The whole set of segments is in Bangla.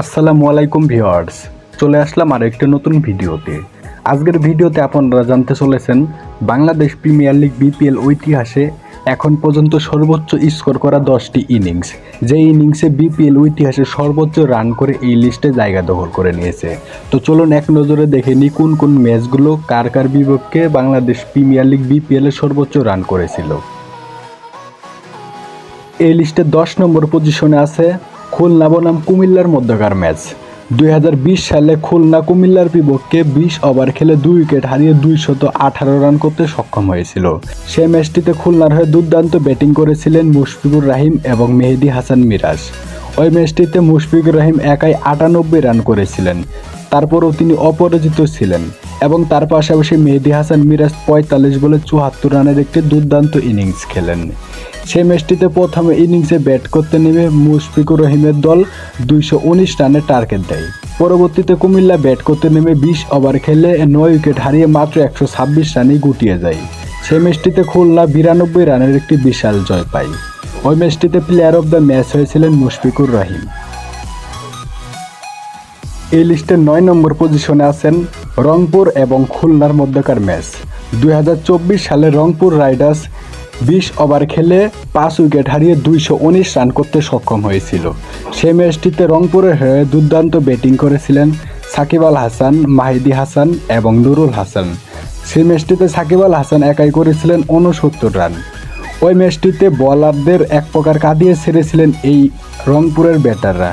আসসালামু আলাইকুম ভিউয়ার্স। চলে আসলাম আর একটি নতুন ভিডিওতে। আজকের ভিডিওতে আপনারা জানতে চলেছেন, বাংলাদেশ প্রিমিয়ার লিগ বিপিএল ঐতিহাসে এখন পর্যন্ত সর্বোচ্চ স্কোর করা দশটি ইনিংস। যে ইনিংসে বিপিএল ঐতিহাসে সর্বোচ্চ রান করে এই লিস্টে জায়গা দখল করে নিয়েছে। তো চলুন এক নজরে দেখে নিই কোন কোন ম্যাচগুলো কার কার বিপক্ষে বাংলাদেশ প্রিমিয়ার লিগ বিপিএলে সর্বোচ্চ রান করেছিল। এই লিস্টে দশ নম্বর পজিশনে আছে খুলনা বনাম কুমিল্লার মধ্যকার ম্যাচ। দুই হাজার বিশ সালে খুলনা কুমিল্লার বিপক্ষে বিশ ওভার খেলে দুই উইকেট হারিয়ে দুইশত আঠারো রান করতে সক্ষম হয়েছিল। সে ম্যাচটিতে খুলনার হয়ে দুর্দান্ত ব্যাটিং করেছিলেন মুশফিকুর রাহিম এবং মেহেদি হাসান মিরাজ। ওই ম্যাচটিতে মুশফিকুর রাহিম একাই আটানব্বই রান করেছিলেন। তারপরও তিনি অপরাজিত ছিলেন। এবং তার পাশাপাশি মেহেদি হাসান মিরাজ পঁয়তাল্লিশ বলে চুয়াত্তর রানের একটি দুর্দান্ত ইনিংস খেলেন। সেই ম্যাচটিতে প্রথমে ইনিংসে ব্যাট করতে নেমে মুশফিকুর রহিমের দল দুইশো উনিশ রানের টার্গেট দেয়। পরবর্তীতে কুমিল্লা ব্যাট করতে নেমে বিশ ওভার খেলে নয় উইকেট হারিয়ে মাত্র একশো ছাব্বিশ রানেই গুটিয়ে যায়। সেই ম্যাচটিতে খুলনা বিরানব্বই রানের একটি বিশাল জয় পায়। ওই ম্যাচটিতে প্লেয়ার অব দ্য ম্যাচ হয়েছিলেন মুশফিকুর রহিম। এই লিস্টের নয় নম্বর পজিশনে আছেন রংপুর এবং খুলনার মধ্যকার ম্যাচ। দু হাজার চব্বিশ সালে রংপুর রাইডার্স বিশ ওভার খেলে পাঁচ উইকেট হারিয়ে দুইশো উনিশ রান করতে সক্ষম হয়েছিল। সেই ম্যাচটিতে রংপুরের হয়ে দুর্দান্ত ব্যাটিং করেছিলেন সাকিব আল হাসান, মাহিদি হাসান এবং নুরুল হাসান। সেই ম্যাচটিতে সাকিব আল হাসান একাই করেছিলেন উনসত্তর রান। ওই ম্যাচটিতে বলারদের এক প্রকার কাঁদিয়ে ছেড়েছিলেন এই রংপুরের ব্যাটাররা।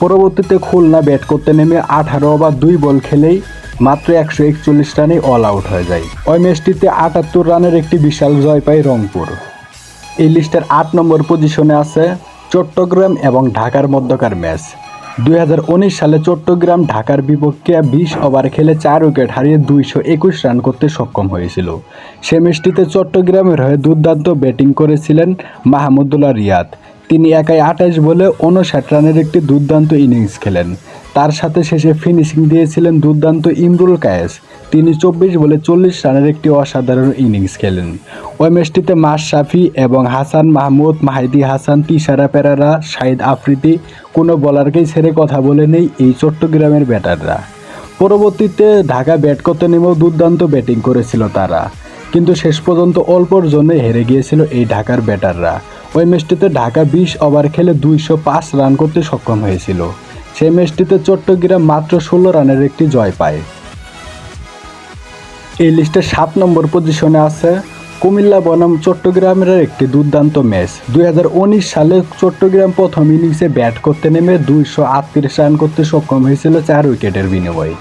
পরবর্তীতে খুলনা ব্যাট করতে নেমে আঠারো ওভার দুই বল খেলেই মাত্র একশো একচল্লিশ রানে অল আউট হয়ে যায়। ওই ম্যাচটিতে আটাত্তর রানের একটি বিশাল জয় পায় রংপুর। এই লিস্টের আট নম্বর পজিশনে আছে চট্টগ্রাম এবং ঢাকার মধ্যকার ম্যাচ। দুই হাজার উনিশ সালে চট্টগ্রাম ঢাকার বিপক্ষে বিশ ওভার খেলে চার উইকেট হারিয়ে দুইশো একুশ রান করতে সক্ষম হয়েছিল। সে ম্যাচটিতে চট্টগ্রামের হয়ে দুর্দান্ত ব্যাটিং করেছিলেন মাহমুদুল্লাহ রিয়াদ। তিনি একাই আঠাশ বলে উনষাট রানের একটি দুর্দান্ত ইনিংস খেলেন। তার সাথে শেষে ফিনিশিং দিয়েছিলেন দুর্দান্ত ইমরুল কায়েস। তিনি চব্বিশ বলে চল্লিশ রানের একটি অসাধারণ ইনিংস খেলেন। ওই ম্যাচটিতে মাস শাফি এবং হাসান মাহমুদ, মাহিদি হাসান তিসারা পেরারা শাহিদ আফ্রিদি, কোনো বলারকেই ছেড়ে কথা বলে নেই এই চট্টগ্রামের ব্যাটাররা। পরবর্তীতে ঢাকা ব্যাট করতে নেমেও দুর্দান্ত ব্যাটিং করেছিল তারা। কিন্তু শেষ পর্যন্ত অল্পর জন্য হেরে গিয়েছিল এই ঢাকার ব্যাটাররা। ওই ম্যাচটিতে ঢাকা বিশ ওভার খেলে দুইশো পাঁচ রান করতে সক্ষম হয়েছিল। সেই ম্যাচটিতে চট্টগ্রাম মাত্র ষোলো রানের একটি জয় পায়। এই লিস্টে সাত নম্বর পজিশনে আছে কুমিল্লা বনাম চট্টগ্রামের একটি দুর্দান্ত ম্যাচ। দুই হাজার উনিশ সালে চট্টগ্রাম প্রথম ইনিংসে ব্যাট করতে নেমে দুইশো আটত্রিশ রান করতে সক্ষম হয়েছিল চার উইকেটের বিনিময়ে।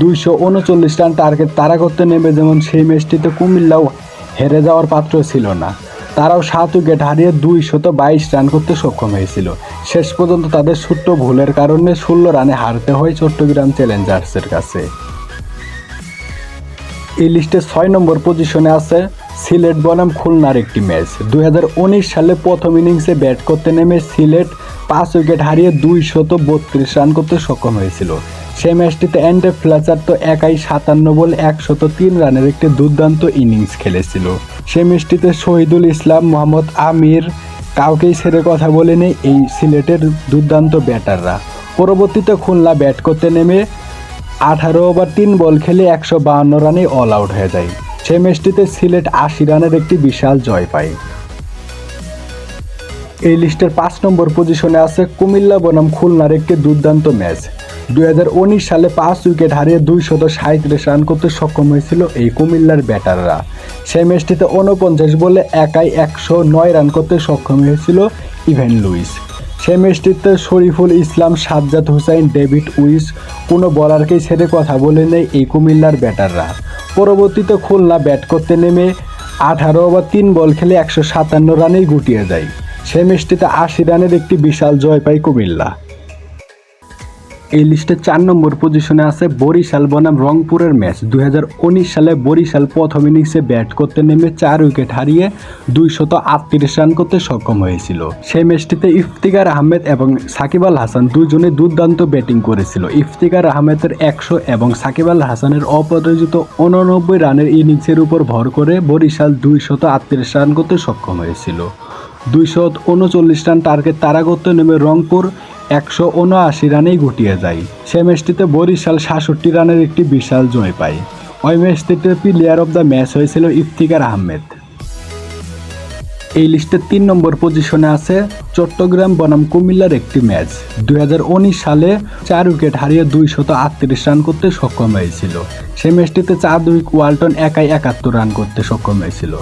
দুইশো উনচল্লিশ রান টার্গেট তারা করতে নেমে যেমন সেই ম্যাচটিতে কুমিল্লাও হেরে যাওয়ার পাত্র ছিল না। তারাও সাত উইকেট হারিয়ে দুইশত বাইশ রান করতে সক্ষম হয়েছিল। শেষ পর্যন্ত তাদের ছোট্ট ভুলের কারণে ষোলো রানে হারতে হয় চট্টগ্রাম চ্যালেঞ্জার্সের কাছে। এই লিস্টে ছয় নম্বর পজিশনে আছে সিলেট বনাম খুলনার একটি ম্যাচ। দুই হাজার উনিশ সালে প্রথম ইনিংসে ব্যাট করতে নেমে সিলেট পাঁচ উইকেট হারিয়ে দুইশত বত্রিশ রান করতে সক্ষম হয়েছিল। সেই ম্যাচটিতে অ্যান্ডে ফ্লাচার তো একাই সাতান্ন বল, একশত তিন রানের একটি দুর্দান্ত ইনিংস খেলেছিল। সেই ম্যাচটিতে শহীদুল ইসলাম মোহাম্মদ আমির কাউকেই ছেড়ে কথা বলেনি এই সিলেটের দুর্দান্ত ব্যাটাররা। পরবর্তীতে খুলনা ব্যাট করতে নেমে আঠারো ওভার তিন বল খেলে একশো বাহান্ন রানে অল আউট হয়ে যায়। সেই ম্যাচটিতে সিলেট আশি রানের একটি বিশাল জয় পায়। এই লিস্টের পাঁচ নম্বর পজিশনে আছে কুমিল্লা বনাম খুলনার একটি দুর্দান্ত ম্যাচ। দুই হাজার উনিশ সালে পাঁচ উইকেট হারিয়ে দুইশত সাঁত্রিশ রান করতে সক্ষম হয়েছিল এই কুমিল্লার ব্যাটাররা। সেই ম্যাচটিতে উনপঞ্চাশ বলে একাই একশো নয় রান করতে সক্ষম হয়েছিল ইভেন লুইস। সেই ম্যাচটিতে শরীফুল ইসলাম, সাজ্জাদ হুসাইন, ডেভিড উইস, কোনো বলারকেই ছেড়ে কথা বলে নেই এই কুমিল্লার ব্যাটাররা। পরবর্তীতে খুলনা ব্যাট করতে নেমে আঠারো ওভার তিন বল খেলে একশো সাতান্ন রানেই গুটিয়ে যায় সেই ম্যাচটিতে আশি রানের একটি বিশাল জয় পায় কুমিল্লা। এই লিস্টে চার নম্বর পজিশনে আছে বরিশাল বনাম রংপুরের ম্যাচ। দুই হাজার উনিশ সালে বরিশাল প্রথম ইনিংসে ব্যাট করতে নেমে চার উইকেট হারিয়ে দুইশত আটত্রিশ রান করতে সক্ষম হয়েছিল। সেই ম্যাচটিতে ইফতিকার আহমেদ এবং সাকিব আল হাসান দুজনে দুর্দান্ত ব্যাটিং করেছিল। ইফতিকার আহমেদের একশো এবং সাকিব আল হাসানের অপরাজিত উননব্বই রানের ইনিংসের উপর ভর করে বরিশাল দুইশত আটত্রিশ রান করতে সক্ষম হয়েছিল। দুইশো উনচল্লিশ রান টার্গেট তারা করতে নেমে রংপুর একশো উনআশি রানেই গুটিয়ে যায়। সে ম্যাচটিতে বরিশাল সাতষট্টি রানের একটি বিশাল জয় পায়। ওই ম্যাচটিতে প্লেয়ার অব দ্য ম্যাচ হয়েছিল ইফতিকার আহমেদ। এই লিস্টের তিন নম্বর পজিশনে আছে চট্টগ্রাম বনাম কুমিল্লার একটি ম্যাচ। দুই হাজার উনিশ সালে চার উইকেট হারিয়ে দুইশত আটত্রিশ রান করতে সক্ষম হয়েছিল। সেই ম্যাচটিতে চাঁদউইক ওয়ালটন একাই একাত্তর রান করতে সক্ষম হয়েছিল।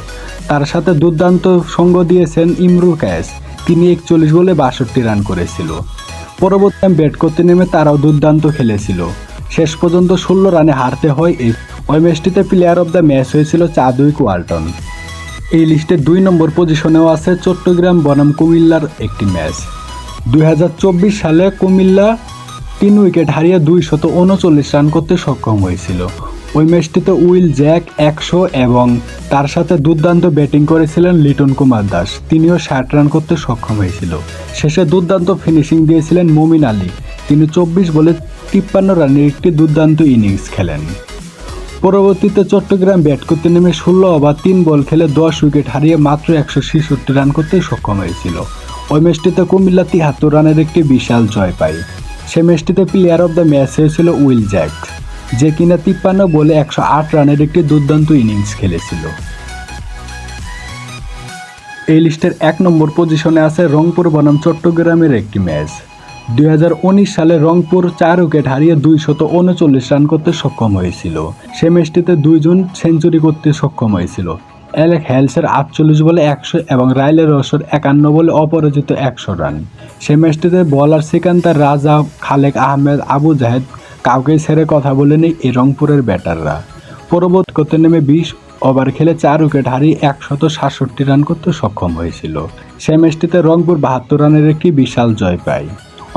তার সাথে দুর্দান্ত সঙ্গ দিয়েছেন ইমরুল কায়েস। তিনি একচল্লিশ বলে বাষট্টি রান করেছিল। পরবর্তী ব্যাট করতে নেমে তারাও দুর্দান্ত খেলেছিল। শেষ পর্যন্ত ষোলো রানে হারতে হয় এই ওই ম্যাচটিতে প্লেয়ার অব দ্য ম্যাচ হয়েছিল চাঁদউইক ওয়ালটন। এই লিস্টে দুই নম্বর পজিশনেও আছে চট্টগ্রাম বনাম কুমিল্লার একটি ম্যাচ দুই হাজার চব্বিশ সালে কুমিল্লা তিন উইকেট হারিয়ে দুইশত উনচল্লিশ রান করতে সক্ষম হয়েছিল। ওই ম্যাচটিতে উইল জ্যাক একশো এবং তার সাথে দুর্দান্ত ব্যাটিং করেছিলেন লিটন কুমার দাস। তিনিও ষাট রান করতে সক্ষম হয়েছিল। শেষে দুর্দান্ত ফিনিশিং দিয়েছিলেন মমিন আলী। তিনি চব্বিশ বলে তিপ্পান্ন রানের একটি দুর্দান্ত ইনিংস খেলেন। পরবর্তীতে চট্টগ্রাম ব্যাট করতে নেমে ষোলো ওভার তিন বল খেলে দশ উইকেট হারিয়ে মাত্র একশো ছেষট্টি রান করতে সক্ষম হয়েছিল। ওই ম্যাচটিতে কুমিল্লা তিহাত্তর রানের একটি বিশাল জয় পায়। সে ম্যাচটিতে প্লেয়ার অব দ্য ম্যাচ হয়েছিল উইল জ্যাক। যে কিনা তিপ্পান্ন বলে একশো আট রানের একটি দুর্দান্ত ইনিংস খেলেছিল। এই লিস্টের এক নম্বর পজিশনে আছে রংপুর বনাম চট্টগ্রামের একটি ম্যাচ। দুই হাজার উনিশ সালে রংপুর চার উইকেট হারিয়ে দুইশত উনচল্লিশ রান করতে সক্ষম হয়েছিল। সে ম্যাচটিতে দুইজন সেঞ্চুরি করতে সক্ষম হয়েছিল। অ্যালেক হ্যালসের আটচল্লিশ বলে একশো এবং রাইলের রসর একান্ন বলে অপরাজিত একশো রান। সে ম্যাচটিতে বলার সিকান্তার রাজা খালেক আহমেদ আবু জাহেদ কাউকে ছেড়ে কথা বলেনি এই রংপুরের ব্যাটাররা। পরবর্তী করতে নেমে বিশ ওভার খেলে চার উইকেট হারিয়ে একশত সাতষট্টি রান করতে সক্ষম হয়েছিল। সে ম্যাচটিতে রংপুর বাহাত্তর রানের একটি বিশাল জয় পায়।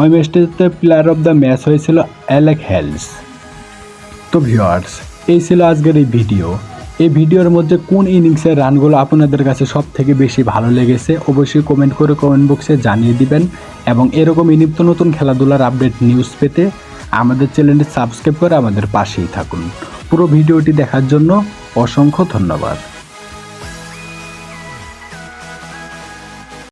ওই ম্যাচটিতে প্লেয়ার অব দ্য ম্যাচ হয়েছিল অ্যালেক হেলস তো ভিওয়ার্স এই ছিল আজকের এই ভিডিও। এই ভিডিওর মধ্যে কোন ইনিংসের রানগুলো আপনাদের কাছে সব থেকে বেশি ভালো লেগেছে অবশ্যই কমেন্ট করে কমেন্ট বক্সে জানিয়ে দিবেন। এবং এরকম নিত্য নতুন খেলাধুলার আপডেট নিউজ পেতে আমাদের চ্যানেলটি সাবস্ক্রাইব করে আমাদের পাশেই থাকুন। পুরো ভিডিওটি দেখার জন্য অসংখ্য ধন্যবাদ।